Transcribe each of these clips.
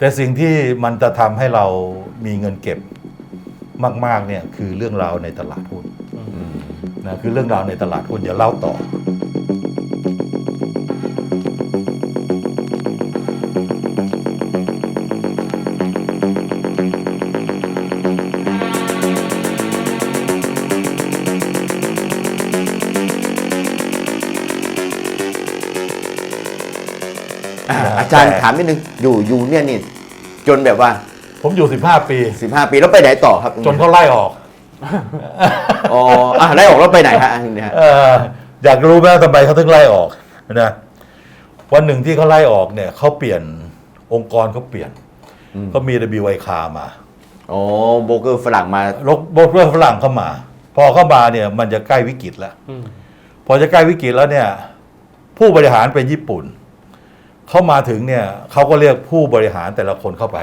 แต่สิ่งที่มันจะทำให้เรามีเงินเก็บมากๆเนี่ยคือเรื่องราวในตลาดหุ้นนะคือเรื่องราวในตลาดหุ้นเดี๋ยวเล่าต่อ จารย์แต่ถามนิดนึงอยู่อยู่เนี่ยนี่ จนแบบว่า ผมอยู่ 15 ปี 15 ปีแล้วไปไหนต่อครับจนเขาไล่ออกอ๋ออะไล่ออกแล้วไปไหนฮะอันนี้ฮะเอออยากรู้ไหมว่าทำไมเขาถึงไล่ออกนะวันหนึ่งที่เขาไล่ออกเนี่ยเขาเปลี่ยนองค์กรเขาเปลี่ยนก็มี WI คามาอ๋อโบรกเกอร์ฝรั่งมารบโบรกเกอร์ฝรั่งเข้ามา พอเข้ามาเนี่ย มันจะใกล้วิกฤตแล้วพอจะใกล้วิกฤตแล้วเนี่ย ผู้บริหารเป็นญี่ปุ่น เข้ามาถึงเนี่ยเขาก็เรียกผู้บริหารแต่ละคนเข้าไป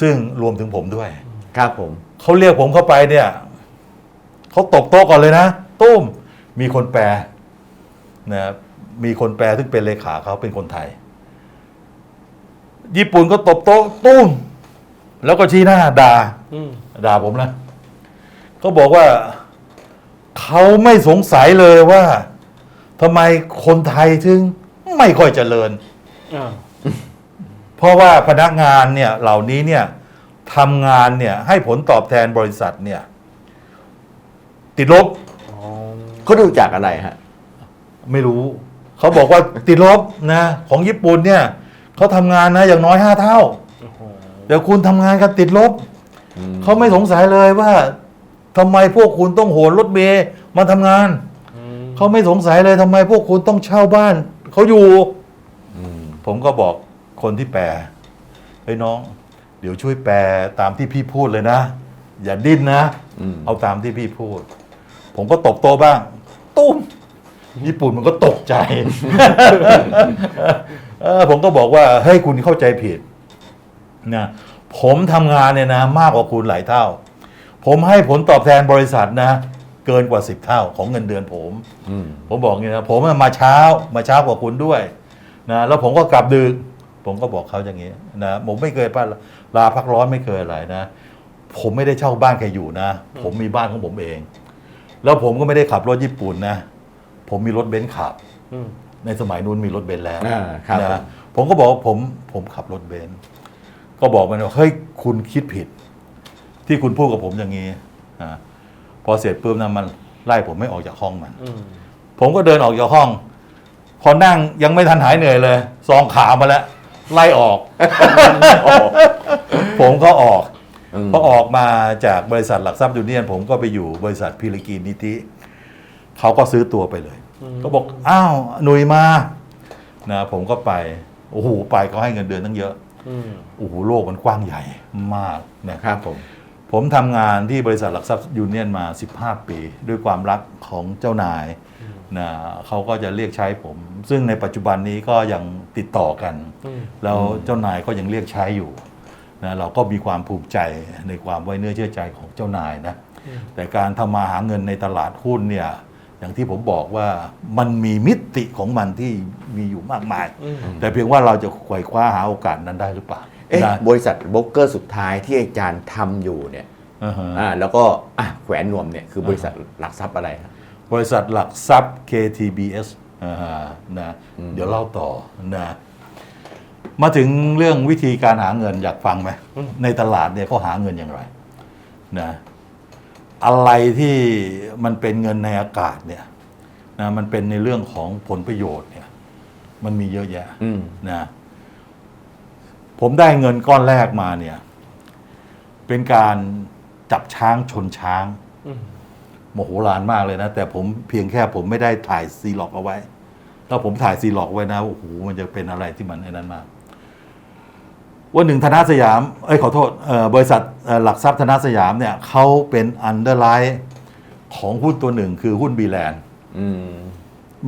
ซึ่งรวมถึงผมด้วย ครับผม เขาเรียกผมเข้าไปเนี่ยเขาตบโต๊ะก่อนเลยนะตุ้มมีคนแปลนะมีคนแปลซึ่งเป็นเลขาเขาเป็นคนไทย ญี่ปุ่นก็ตบโต๊ะตุ้มแล้วก็ชี้หน้าด่าด่าผมนะเขาบอกว่าเขาไม่สงสัยเลยว่าทำไมคนไทยถึงไม่ค่อยเจริญ เพราะว่าพนักงานเนี่ยเหล่านี้เนี่ยทำงานเนี่ยให้ผลตอบแทนบริษัทเนี่ย ติดลบเขาดูจากอะไรฮะ ไม่รู้ เขาบอกว่าติดลบนะ ของญี่ปุ่นเนี่ยเขาทำงานนะอย่างน้อยห้าเท่าแต่คุณทำงานกันติดลบเขาไม่สงสัยเลยว่าทำไมพวกคุณต้องโหนรถเมย์มาทำงานเขาไม่สงสัยเลยทำไมพวกคุณต้องเช่าบ้านเขาอยู่ ผมก็บอกคนที่แปลเฮ้ยน้อง เดี๋ยวช่วยแปลตามที่พี่พูดเลยนะ อย่าดิ้นนะอืมเอาตามที่พี่พูด ผมก็ตบโต๊ะบ้าง ตุ้มญี่ปุ่นมันก็ตกใจเออผมก็บอกว่าเฮ้ยคุณเข้าใจผิดนะผมทำงานเนี่ยนะ มากกว่าคุณหลายเท่า ผมให้ผลตอบแทนบริษัทนะ เกินกว่าสิบเท่าของเงินเดือนผมอืมผมบอกอย่างนี้นะผมมาเช้ามาเช้ากว่าคุณด้วย นะแล้วผมก็กลับดึก ผมก็บอกเขาอย่างนี้นะผมไม่เคยพลาดลาพักร้อนไม่เคยอะไรนะ ผมไม่ได้เช่าบ้านใครอยู่นะ ผมมีบ้านของผมเอง แล้วผมก็ไม่ได้ขับรถญี่ปุ่นนะ ผมมีรถเบนซ์ขับในสมัยนู้นมีรถเบนซ์แล้วอ่าครับผมนะผมก็บอกว่าผมผมขับรถเบนซ์ก็บอกมันว่าเฮ้ยคุณคิดผิด ที่คุณพูดกับผมอย่างนี้อ่าพอเสร็จปุ๊บนะมันไล่ผมไม่ออกจากห้องมัน ผมก็เดินออกจากห้อง พอนั่งยังไม่ทันหายเหนื่อยเลยซองขามาแล้ว ไล่ออก ผมก็ออกอืมพอออกมาจากบริษัทหลักทรัพย์ยูเนียน ผมก็ไปอยู่บริษัทพิริกีนิติเขาก็ซื้อตัวไปเลยก็บอกอ้าวหนุยมานะผมก็ไปโอ้โหไปเขาให้เงินเดือนตั้งเยอะโอ้โหโลกมันกว้างใหญ่มากนะครับผม ผมทำงานที่บริษัทหลักทรัพย์ยูเนียนมา 15 ปี ด้วยความรักของเจ้านาย นะเขาก็จะเรียกใช้ผม ซึ่งในปัจจุบันนี้ก็ยังติดต่อกัน แล้วเจ้านายก็ยังเรียกใช้อยู่นะเราก็มีความภูมิใจในความไว้เนื้อเชื่อใจของเจ้านายนะแต่การทำมาหาเงินในตลาดหุ้นเนี่ยอย่างที่ผมบอกว่ามันมีมิติของมันที่มีอยู่มากมาย แต่เพียงว่าเราจะไขว่คว้าหาโอกาสนั้นได้หรือเปล่าเอ๊ะนะบริษัทโบรกเกอร์สุดท้ายที่อาจารย์ทำอยู่เนี่ยอ่าฮะอ่าแล้วก็อะแขวนนวมเนี่ยคือบริษัทหลักทรัพย์อะไรฮะบ ริษัทหลักทรัพย์ KTBS อ่าฮะนะเดี๋ยวเล่าต่อนะมาถึงเรื่องวิธีการหาเงินอยากฟังไหมในตลาดเนี่ยเขาหาเงินอย่างไรนะอะไรที่มันเป็นเงินในอากาศเนี่ยนะมันเป็นในเรื่องของผลประโยชน์เนี่ย มันมีเยอะแยะอืมนะผมได้เงินก้อนแรกมาเนี่ย เป็นการจับช้างชนช้าง โมโหลานมากเลยนะ แต่ผมเพียงแค่ผมไม่ได้ถ่ายซีล็อกเอาไว้ ถ้าผมถ่ายซีล็อกไว้นะโอ้โหมันจะเป็นอะไรที่มันไอ้นั้นมากวันหนึ่งธนาสยามเอ้ยขอโทษเอ่อบริษัทเอ่อหลักทรัพย์ธนาสยามเนี่ยเขาเป็นอันเดอร์ไลน์ของหุ้นตัวหนึ่งคือหุ้นบีแลนด์อืม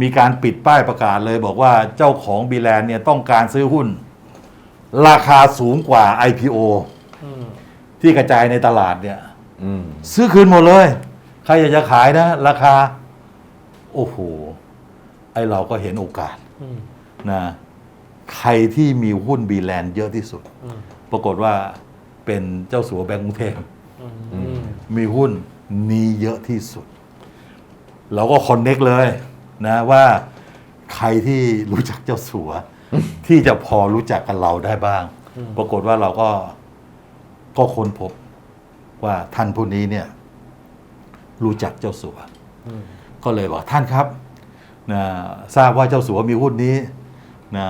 มีการปิดป้ายประกาศเลยบอกว่าเจ้าของบีแลนด์เนี่ยต้องการซื้อหุ้น ราคาสูงกว่า IPO ที่กระจายในตลาดเนี่ยอืมซื้อคืนหมดเลย ใครอยากจะขายนะ ราคา โอ้โห ไอเราก็เห็นโอกาสนะใครที่มีหุ้นบีแลนด์เยอะที่สุดอืมปรากฏว่าเป็นเจ้าสัวแบงก์กรุงเทพอืมมีหุ้นนี้เยอะที่สุด เราก็คอนเน็กเลยนะว่าใครที่รู้จักเจ้าสัว ที่จะพอรู้จักกับเราได้บ้าง ปรากฏว่าเราก็ก็ค้นพบว่าท่านผู้นี้เนี่ย รู้จักเจ้าสัวอืมก็เลยบอกท่านครับนะทราบว่าเจ้าสัวมีหุ้นนี้นะ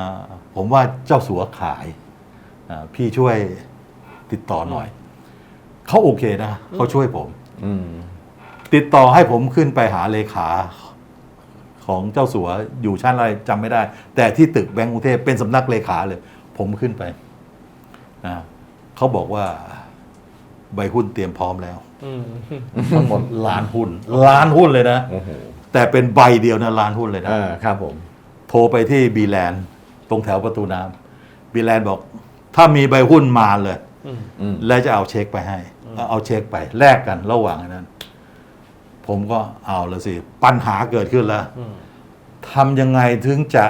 ผมว่าเจ้าสัวขายนะพี่ช่วยติดต่อหน่อย เขาโอเคนะเขาช่วยผมอืมติดต่อให้ผมขึ้นไปหาเลขาของเจ้าสัวอยู่ชั้นอะไรจำไม่ได้ แต่ที่ตึกแบงก์กรุงเทพเป็นสำนักเลขาเลย ผมขึ้นไปนะเขาบอกว่าใบหุ้นเตรียมพร้อมแล้วอืม ทั้งหมดล้านหุ้นล้านหุ้นเลยนะ โอ้โหแต่เป็นใบเดียวนะล้านหุ้นเลยนะ เออครับผม โทรไปที่บีแลนด์ตรงแถวประตูน้ำบีแลนด์บอก ถ้ามีใบหุ้นมาเลย อืมอืมแล้วจะเอาเช็คไปให้เอาเอาเช็คไปแลกกันระหว่างนั้น ผมก็เอาละสิ ปัญหาเกิดขึ้นแล้วอืมทำยังไงถึงจะ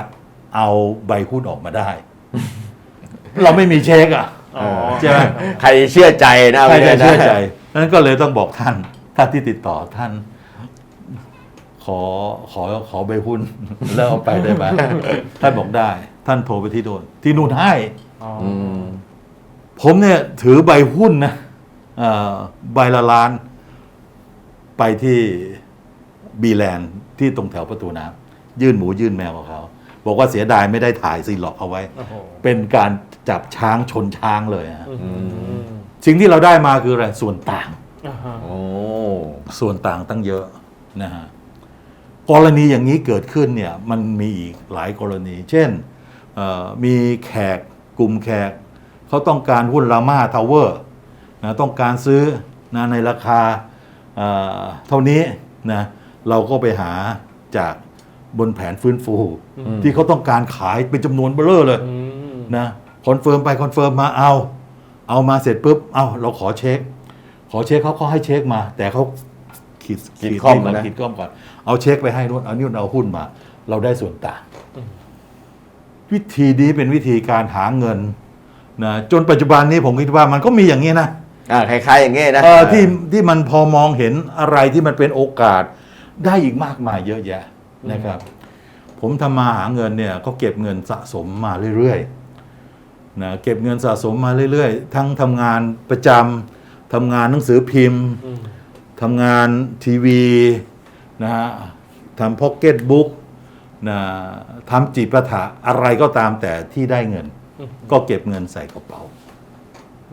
เอาใบหุ้นออกมาได้ เราไม่มีเช็คอะอ๋อใช่ไหม ใครเชื่อใจนะใครจะไม่ได้นะเชื่อใจ นั้นก็เลยต้องบอกท่านท่านที่ติดต่อท่าน ขอขอขอใบหุ้น แล้วเอาไปได้ไหมท่านบอกได้ ท่านโทรไปที่โดนที่นู่นให้ อ๋ออืมผมเนี่ยถือใบหุ้นนะเอ่อใบละล้าน ไปที่บีแลนด์ที่ตรงแถวประตูน้ำยื่นหมูยื่นแมวกับเขา บอกว่าเสียดายไม่ได้ถ่ายซีล็อกเอาไว้ โอ้โหเป็นการจับช้างชนช้างเลยฮะ อืม สิ่งที่เราได้มาคืออะไรส่วนต่าง อ่าฮะโอ้ ส่วนต่างตั้งเยอะนะฮะกรณีอย่างนี้เกิดขึ้นเนี่ยมันมีอีกหลายกรณี เช่นเอ่อมีแขกกลุ่มแขกเขาต้องการหุ้นรามาทาวเวอร์นะต้องการซื้อนะในราคาเอ่อเท่านี้นะเราก็ไปหาจากบนแผนฟื้นฟู ที่เขาต้องการขายเป็นจำนวนเบ้อเร่อเลย อืมนะคอนเฟิร์มไปคอนเฟิร์มมาเอา เอามาเสร็จปุ๊บเอาเราขอเช็ค ขอเช็คเขาก็ให้เช็คมา แต่เขาขีดขีดข้อมก่อนะขีดข้อมก่อนเอาเช็คไปให้นู่นเอานี่นเอาหุ้นมา เราได้ส่วนต่าง วิธีนี้เป็นวิธีการหาเงินนะจนปัจจุบันนี้ผมคิดว่ามันก็มีอย่างนี้นะอ่าคล้ายๆอย่างเงี้นะที่ที่มันพอมองเห็นอะไรที่มันเป็นโอกาส ได้อีกมากมายเยอะแยะนะครับ ผมทำมาหาเงินเนี่ยก็เก็บเงินสะสมมาเรื่อยๆ นะเก็บเงินสะสมมาเรื่อยๆ ทั้งทำงานประจำทำงานหนังสือพิมพ์อืมทำงานทีวีนะฮะทำพ็อกเก็ตบุ๊กนะทำจีบประถะอะไรก็ตามแต่ที่ได้เงิน ก็เก็บเงินใส่กระเป๋า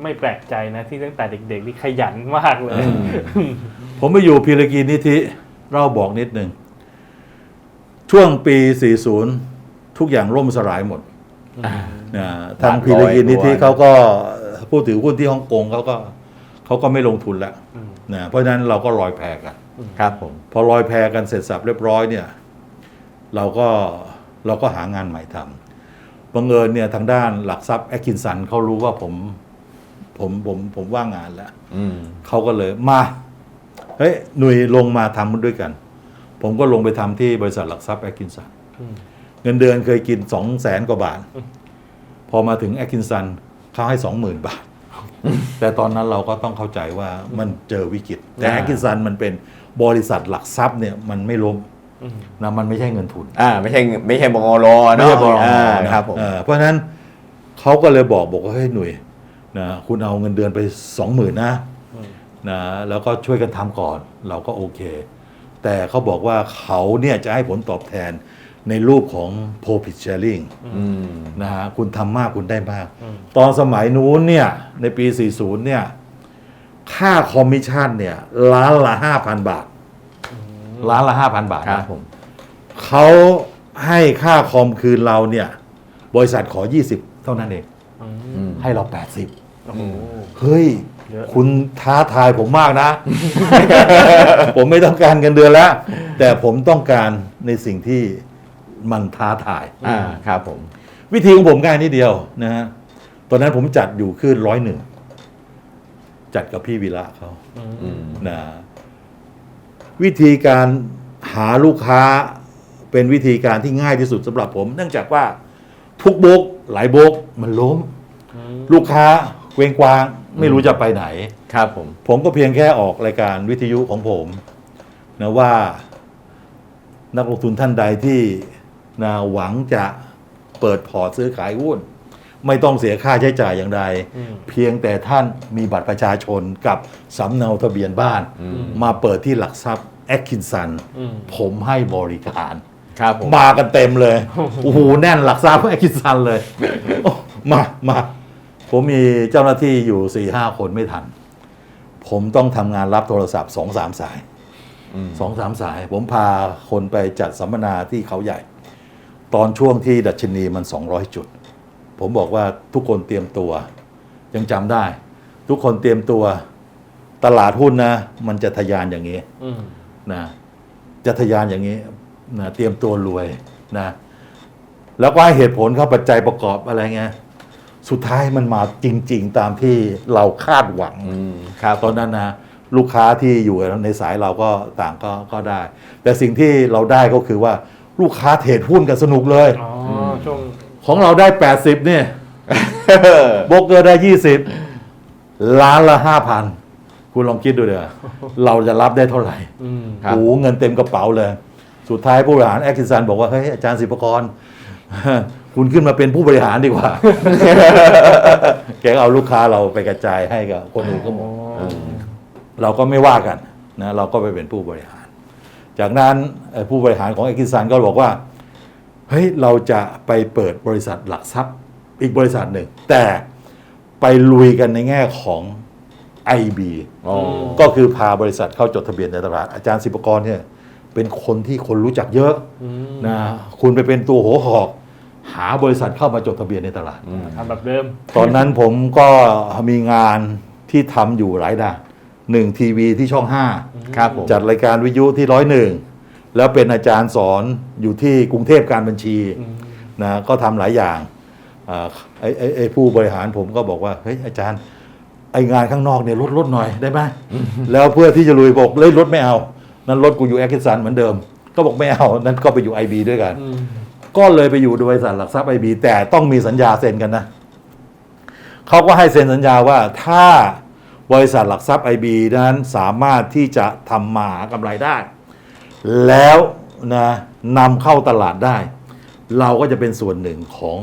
ไม่แปลกใจนะที่ตั้งแต่เด็กๆนี่ขยันมากเลย ผมไปอยู่พิรกีนิธิเราบอกนิดหนึ่งช่วงปี 40 ทุกอย่างล่มสลายหมด นะทางพิรกีนิธิเขาก็ผู้ถือหุ้นที่ฮ่องกงเขาก็เขาก็ไม่ลงทุนแล้วอืมนะเพราะฉะนั้นเราก็ลอยแพกันครับผมพอลอยแพกันเสร็จสับเรียบร้อยเนี่ย เราก็เราก็หางานใหม่ทำบังเอิญเนี่ยทางด้านหลักทรัพย์แอคกินสันเขารู้ว่าผมผมผมผมว่างงานแล้วอืมเขาก็เลยมาเฮ้ยหนุ่ยลงมาทำด้วยกัน ผมก็ลงไปทำที่บริษัทหลักทรัพย์แอคกินสันอืม เงินเดือนเคยกินสองแสนกว่าบาท พอมาถึงแอคกินสันเขาให้สองหมื่นบาท แต่ตอนนั้นเราก็ต้องเข้าใจว่ามันเจอวิกฤต แต่อ่าแอคกินสันมันเป็นบริษัทหลักทรัพย์เนี่ยมันไม่ล้มอืมนะมันไม่ใช่เงินทุนอ่าไม่ใช่ไม่ใช่บงโลไม่เนาะใช่บลอ่านะครับผมเออเพราะฉะนั้นเขาก็เลยบอกบอกว่าเฮ้ยหนุ่ยนะคุณเอาเงินเดือนไปสองหมื่นนะอืมนะแล้วก็ช่วยกันทำก่อนเราก็โอเค แต่เขาบอกว่าเขาเนี่ยจะให้ผลตอบแทน ในรูปของ profit sharing อืมนะฮะคุณทำมากคุณได้มาก ตอนสมัยนู้นเนี่ย ในปี 40 เนี่ย ค่าคอมมิชชั่นเนี่ย ล้านละ5,000บาท ล้านละ5,000บาทครับนะผมเขาให้ค่าคอมคืนเราเนี่ย บริษัทขอ 20 เท่านั้นเองอืมอืมให้เราโอ้โห80เฮ้ยเยอะคุณท้าทายผมมากนะ ผมไม่ต้องการเงินเดือนแล้ว แต่ผมต้องการในสิ่งที่ มันท้าทาย อ่าครับผม วิธีของผมง่ายนิดเดียวนะฮะตอนนั้นผมจัดอยู่ขึ้นร้อยหนึ่งจัดกับพี่วีระเขาอืมนะวิธีการหาลูกค้าเป็นวิธีการที่ง่ายที่สุดสำหรับผม เนื่องจากว่าทุกบุ๊กหลายโบกมันล้มอืมลูกค้าเวงกวางไม่รู้จะไปไหน ครับผม ผมก็เพียงแค่ออกรายการวิทยุของผมนะว่า นักลงทุนท่านใดที่ นะหวังจะเปิดพอร์ตซื้อขายหุ้น ไม่ต้องเสียค่าใช้จ่ายอย่างใดอืมเพียงแต่ท่านมีบัตรประชาชนกับสำเนาทะเบียนบ้านอืมมาเปิดที่หลักทรัพย์แอคคินสันอืมผมให้บริการครับผมมากันเต็มเลยโอ้โหแน่นหลักทรัพย์แอคคินซันเลยโอ้มามาผมมีเจ้าหน้าที่อยู่สี่ห้าคนไม่ทัน ผมต้องทำงานรับโทรศัพท์สองสามสายอืมสองสามสาย ผมพาคนไปจัดสัมมนาที่เขาใหญ่ ตอนช่วงที่ดัชนีมัน 200 จุด ผมบอกว่าทุกคนเตรียมตัว ยังจำได้ ทุกคนเตรียมตัวตลาดหุ้นนะ มันจะทะยานอย่างนี้อืมนะจะทะยานอย่างนี้นะเตรียมตัวรวยนะ แล้วก็ให้เหตุผลเข้าปัจจัยประกอบอะไรเงี้ยสุดท้ายมันมาจริง ๆ ตามที่เราคาดหวังอืมครับตอนนั้นนะลูกค้าที่อยู่ในสายเราก็ต่างก็ก็ได้ แต่สิ่งที่เราได้ก็คือว่า ลูกค้าเทรดหุ้นกันสนุกเลย อ๋อช่วงของเราได้ 80เนี่ยโบรกเกอร์ได้ 20 ล้านละ 5,000 คุณลองคิดดูเดี๋ยวเราจะรับได้เท่าไหร่อืมครับโอ้โหเงินเต็มกระเป๋าเลย สุดท้ายผู้บริหารแอคซิสันบอกว่า เฮ้ย อาจารย์ศิปกรคุณขึ้นมาเป็นผู้บริหารดีกว่า แกก็เอาลูกค้าเราไปกระจายให้กับคนอื่นก็หมดอ๋อเราก็ไม่ว่ากันนะเราก็ไปเป็นผู้บริหาร จากนั้นเอ่อผู้บริหารของแอคซิสันก็บอกว่าเฮ้ยเราจะไปเปิดบริษัทหลักทรัพย์อีกบริษัทหนึ่ง แต่ไปลุยกันในแง่ของ IB อ๋อก็คือพาบริษัทเข้าจดทะเบียนในตลาด อาจารย์ศิปกรเนี่ยเป็นคนที่คนรู้จักเยอะอืมนะคุณไปเป็นตัวหัวหอก หาบริษัทเข้ามาจดทะเบียนในตลาดทำแบบเดิม ตอนนั้นผมก็มีงานที่ทำอยู่หลายด้าน หนึ่งทีวีที่ช่องห้าครับผมจัดรายการวิทยุที่ร้อยหนึ่งแล้วเป็นอาจารย์สอนอยู่ที่กรุงเทพการบัญชีอืมนะก็ทำหลายอย่างอ่าไอ้ไอ้ไอ้ผู้บริหารผมก็บอกว่าเฮ้ยอาจารย์ไองานข้างนอกเนี่ยลดลดหน่อยได้ไหมแล้วเพื่อที่จะลุยบอกเลยลดไม่เอา นั้นลดกูอยู่แอคคิสันเหมือนเดิม ก็บอกไม่เอานั้นก็ไปอยู่ไอบีด้วยกันอืมก็เลยไปอยู่บริษัทหลักทรัพย์ไอบีแต่ต้องมีสัญญาเซ็นกันนะเขาก็ให้เซ็นสัญญาว่าถ้า บริษัทหลักทรัพย์ไอบีนั้นสามารถที่จะทำมาหากำไรได้ แล้วนะนำเข้าตลาดได้ เราก็จะเป็นส่วนหนึ่งของ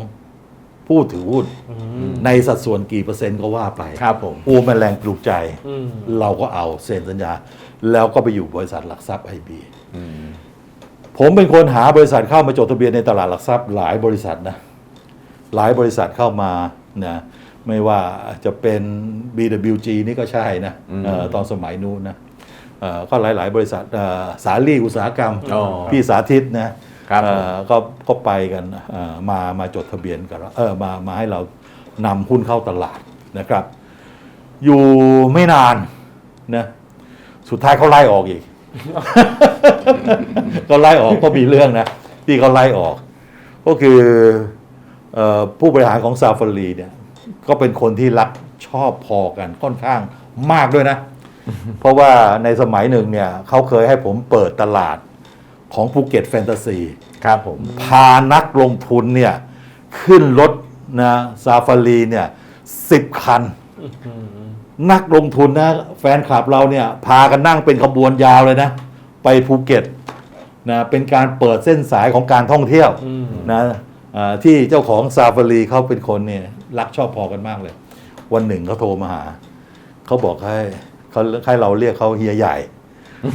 ผู้ถือหุ้นอืมในสัดส่วนกี่เปอร์เซ็นต์ก็ว่าไปครับผม โอ้มันแรงปลูกใจ อืม เราก็เอาเซ็นสัญญา แล้วก็ไปอยู่บริษัทหลักทรัพย์ไอบีอืมผมเป็นคนหาบริษัทเข้ามาจดทะเบียนในตลาดหลักทรัพย์หลายบริษัทนะ หลายบริษัทเข้ามานะ ไม่ว่าจะเป็น BWG นี่ก็ใช่นะเออตอนสมัยนู้นนะเอ่อก็หลาย ๆ บริษัทเอ่อสาลีอุตสาหกรรมอ๋อพี่สาธิตนะครับเอ่อก็ก็ไปกันเอ่อมามาจดทะเบียนกับเราเออมามาให้เรานำหุ้นเข้าตลาดนะครับ อยู่ไม่นานนะสุดท้ายเขาไล่ออกอีก ก็ไล่ออกก็มีเรื่องนะ ที่เขาไล่ออก ก็คือเออผู้บริหารของซาฟารีเนี่ย ก็เป็นคนที่รักชอบพอกันค่อนข้างมากด้วยนะ เพราะว่าในสมัยหนึ่งเนี่ยเขาเคยให้ผมเปิดตลาดของภูเก็ตแฟนตาซีครับผมพานักลงทุนเนี่ยขึ้นรถนะซาฟารีเนี่ยสิบคันอืมนักลงทุนนะแฟนคลับเราเนี่ยพากันนั่งเป็นขบวนยาวเลยนะ ไปภูเก็ตนะเป็นการเปิดเส้นสายของการท่องเที่ยวอืมนะอ่าที่เจ้าของซาฟารีเขาเป็นคนเนี่ย รักชอบพอกันมากเลย วันหนึ่งเขาโทรมาหาเขาบอกให้เขาให้เราเรียกเขาเฮียใหญ่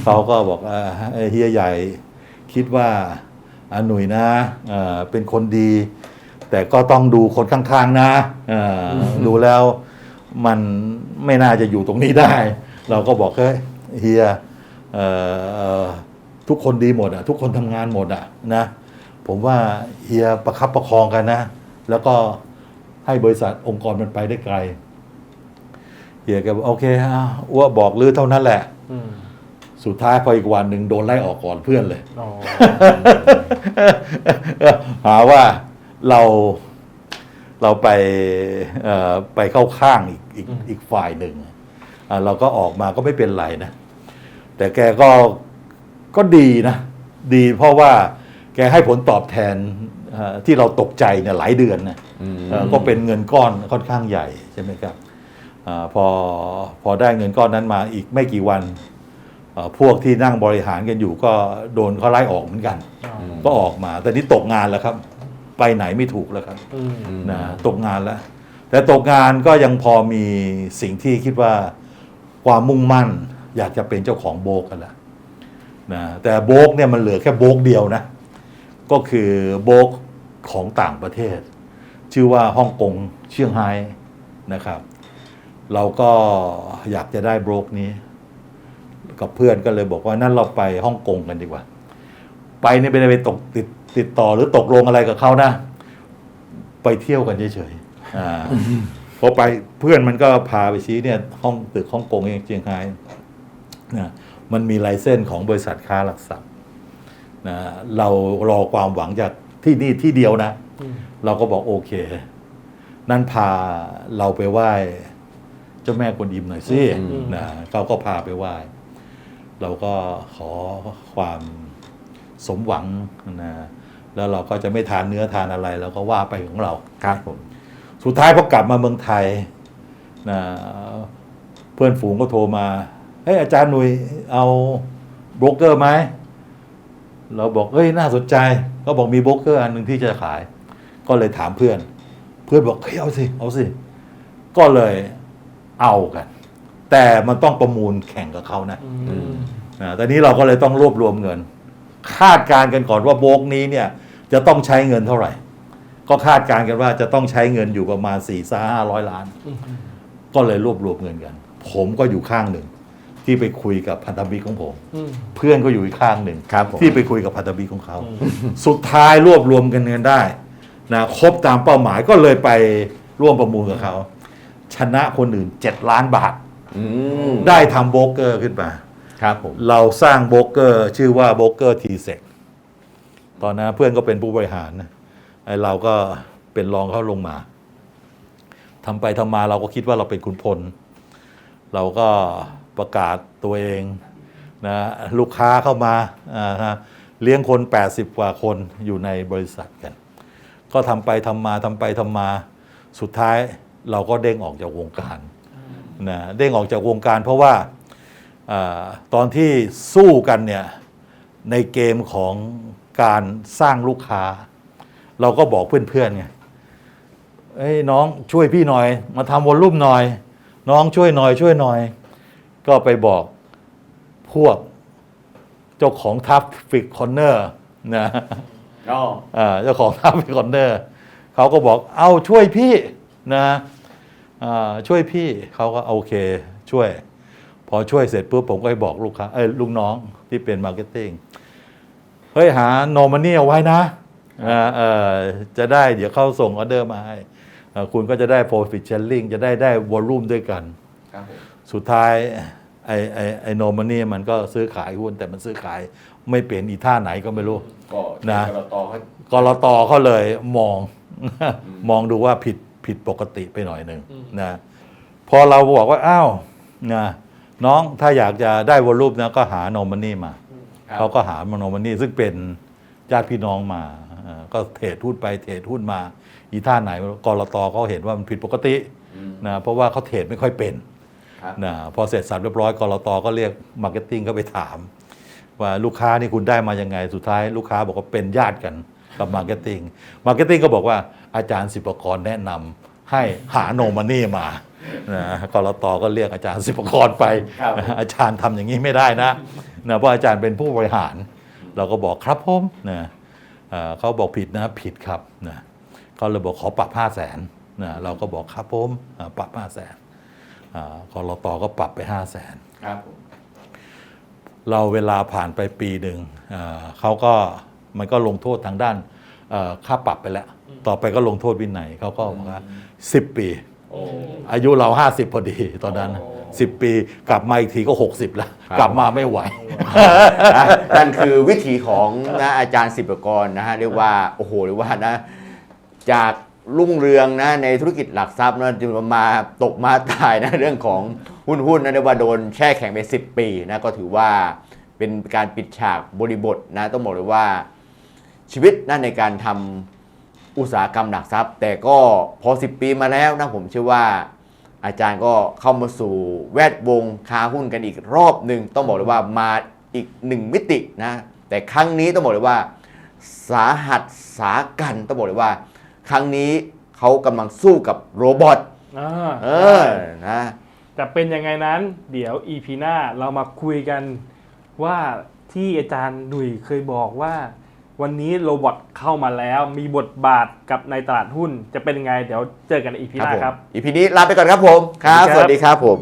เขาก็บอกอ่าเอ้ยเฮียใหญ่ คิดว่าอาหนุ่ยนะอ่าเป็นคนดี แต่ก็ต้องดูคนข้างๆนะอ่าดูแล้วมันไม่น่าจะอยู่ตรงนี้ได้ เราก็บอกเฮ้ยเฮียเอ่อเอ่อทุกคนดีหมดอะทุกคนทำงานหมดอะนะผมว่าเฮียประคับประคองกันนะ แล้วก็ ให้บริษัทองค์กรมันไปได้ไกลเฮียแกบอกโอเคอะอ้วบอกลือเท่านั้นแหละอืมสุดท้ายพออีกวันหนึ่งโดนไล่ออกก่อนเพื่อนเลยอ๋อหาว่าเราเราไปเอ่อไปเข้าข้างอีกอีกอีกฝ่ายหนึ่งอะเราก็ออกมาก็ไม่เป็นไรนะ แต่แกก็ก็ดีนะ ดีเพราะว่าแกให้ผลตอบแทนเอ่อ ที่เราตกใจเนี่ยหลายเดือนนะอืมเอ่อก็เป็นเงินก้อนค่อนข้างใหญ่ใช่ไหมครับอาพอพอได้เงินก้อนนั้นมาอีกไม่กี่วันเอ่อพวกที่นั่งบริหารกันอยู่ก็โดนเขาไล่ออกเหมือนกัน ก็ออกมา แต่นี่ตกงานแล้วครับ ไปไหนไม่ถูกแล้วครับอืมนะตกงานแล้ว แต่ตกงานก็ยังพอมีสิ่งที่คิดว่าความมุ่งมั่น อยากจะเป็นเจ้าของโบกกันละนะแต่โบกเนี่ยมันเหลือแค่โบกเดียวนะก็คือโบก ของต่างประเทศ ชื่อว่าฮ่องกงเชียงไฮ้นะครับ เราก็อยากจะได้โบกนี้ กับเพื่อนก็เลยบอกว่านั่นเราไปฮ่องกงกันดีกว่า ไปนี่ยไม่ได้ไปตกติดติดต่อหรือตกลงอะไรกับเขานะ ไปเที่ยวกันเฉยๆอ่าพอไปเพื่อนมันก็พาไปชี้เนี่ยห้องตึกฮ่องกงเองเชียงไฮ้นะมันมีลเซนส์ของบริษัทค้าหลักทรัพย์นะเรารอความหวังจาก ที่นี่ที่เดียวนะอืมเราก็บอกโอเค นั่นพาเราไปไหว้เจ้าแม่กวนอิมหน่อยสิอืมนะเขาก็พาไปไหว้ เราก็ขอความสมหวังนะแล้วเราก็จะไม่ทานเนื้อทานอะไรเราก็ว่าไปของเราครับผมสุดท้ายพอกลับมาเมืองไทยนะเพื่อนฝูงก็โทรมาเฮ้ยอาจารย์หนุ่ยเอาโบรกเกอร์ไหม เราบอกเฮ้ยน่าสนใจ ก็บอกมีโบรกเกอร์อันหนึ่งที่จะขาย ก็เลยถามเพื่อน เพื่อนบอกเฮ้ยเอาสิเอาสิ ก็เลยเอากัน แต่มันต้องประมูลแข่งกับเขานะอืมอ่าตอนนี้เราก็เลยต้องรวบรวมเงิน คาดการณ์กันก่อนว่าโบกนี้เนี่ย จะต้องใช้เงินเท่าไหร่ ก็คาดการณ์กันว่าจะต้องใช้เงินอยู่ประมาณ4ี่สห้าร้อยล้านอืมก็เลยรวบรวมเงินกัน ผมก็อยู่ข้างหนึ่ง ที่ไปคุยกับพันธมิตรของผมอืมเพื่อนก็อยู่อีกข้างหนึ่งครับผม ที่ไปคุยกับพันธมิตรของเขา สุดท้ายรวบรวมกันเงินได้นะครบตามเป้าหมายก็เลยไปร่วมประมูลกับเขา ชนะคนอื่น 7 ล้านบาท อืมได้ทำโบรกเกอร์ขึ้นมา ครับผม เราสร้างโบรกเกอร์ ชื่อว่าโบรกเกอร์ทีเซกตอนนั้นเพื่อนก็เป็นผู้บริหารนะไอเราก็เป็นรองเขาลงมาทำไปทำมาเราก็คิดว่าเราเป็นคุณพล เราก็ ประกาศตัวเองนะลูกค้าเข้ามาเลี้ยงคน 80 กว่าคนอยู่ในบริษัทกัน ก็ทำไปทำมาทำไปทำมาสุดท้ายเราก็เด้งออกจากวงการนะเด้งออกจากวงการเพราะว่าอตอนที่สู้กันเนี่ยในเกมของการสร้างลูกค้า เราก็บอกเพื่อนๆไงเอ้ยน้องช่วยพี่หน่อย มาทำวอลลุ่มหน่อย น้องช่วยหน่อยช่วยหน่อย ก็ไปบอกพวกเจ้าของทัฟฟิกคอนเนอร์นะอ๋ออ่าเจ้าของทัฟฟิกคอนเนอร์เขาก็บอกเอาช่วยพี่นะอ่าช่วยพี่เขาก็โอเค ช่วย พอช่วยเสร็จปุ๊บผมก็ไปบอกลูกค้าเอ้ยลูกน้องที่เป็นมาร์เก็ตติ้งเฮ้ยหาโนมานี่เอาไว้นะอ่าเออจะได้เดี๋ยวเขาส่งออเดอร์มาให้อ่าคุณก็จะได้ profit sharing จะได้ได้วอลลุ่มด้วยกัน ครับผม สุดท้ายไอ้ไอ้ไอ้โนมานี่มันก็ซื้อขายหุ้นแต่มันซื้อขายไม่เป็นอีท่าไหนก็ไม่รู้ ก็นะ กรตเขากรตเขาเลยมอง มองดูว่าผิดผิดปกติไปหน่อยหนึ่งนะพอเราบอกว่าอ้าวนะน้องถ้าอยากจะได้วอลลุ่มนะก็หาโนมันนี่มา เขาก็หาโนมันนี่ซึ่งเป็นญาติพี่น้องมาเอ่อก็เทรดหุ้นไปเทรดหุ้นมา อีท่าไหนไม่รู้กรตเขาเห็นว่ามันผิดปกตินะเพราะว่าเขาเทรดไม่ค่อยเป็นครับ นะพอเสร็จสับเรียบร้อยกรตก็เรียกมาร์เก็ตติ้งก็ไปถาม ว่าลูกค้านี่คุณได้มายังไงสุดท้ายลูกค้าบอกว่าเป็นญาติกันกับมาร์เก็ตติ้งมาร์เก็ตติ้งก็บอกว่าอาจารย์สิบประกรแนะนำให้หาโนมันนี่มานะกรตก็เรียกอาจารย์สิบประกรไปครับอาจารย์ทำอย่างนี้ไม่ได้นะนะเพราะอาจารย์เป็นผู้บริหาร เราก็บอกครับผมนะเอ่อเขาบอกผิดนะผิดครับนะเขาเลยบอกขอปรับห้าแสนนะเราก็บอกครับผมอ่าปรับห้าแสน กรตก็ปรับไปห้าแสนครับผมเราเวลาผ่านไปปีหนึ่งเอ่อเขาก็มันก็ลงโทษทางด้านเอ่อค่าปรับไปแล้ว ต่อไปก็ลงโทษวินัยเขาก็บอกว่าสิบปีโอ้อายุเรา 50 พอดีตอนนั้นโอ้สิบปีกลับมาอีกทีก็ 60 แล้วครับกลับมาไม่ไหวนะนั่นคือวิถีของนะอาจารย์สิบประกรนะฮะเรียกว่า โอ้โหเรียกว่านะจาก รุ่งเรืองนะในธุรกิจหลักทรัพย์นะจนมาตกมาตายนะเรื่องของหุ้นหุ้นนะเรียกว่าโดนแช่แข็งไป 10 ปีนะก็ถือว่าเป็นการปิดฉากบริบทนะต้องบอกเลยว่าชีวิตนะในการทอุตสาหกรรมหลักทรัพย์ แต่ก็พอ 10 ปีมาแล้วนะผมเชื่อว่าอาจารย์ก็เข้ามาสู่แวดวงค้าหุ้นกันอีกรอบหนึ่งต้องบอกเลยว่ามาอีกหนึ่งมิตินะแต่ครั้งนี้ต้องบอกเลยว่า สาหัสสากันต้องบอกเลยว่า ครั้งนี้เขากำลังสู้กับโรบอทอ่าเออนะจะเป็นยังไงนั้น เดี๋ยว EP หน้าเรามาคุยกันว่าที่อาจารย์ดุยเคยบอกว่า วันนี้โรบอทเข้ามาแล้วมีบทบาทกับในตลาดหุ้น จะเป็นยังไงเดี๋ยวเจอกันใน EP หน้าครับ อีพีนี้ลาไปก่อนครับผมครับ สสวัวัสสดีดีคครัรับบผม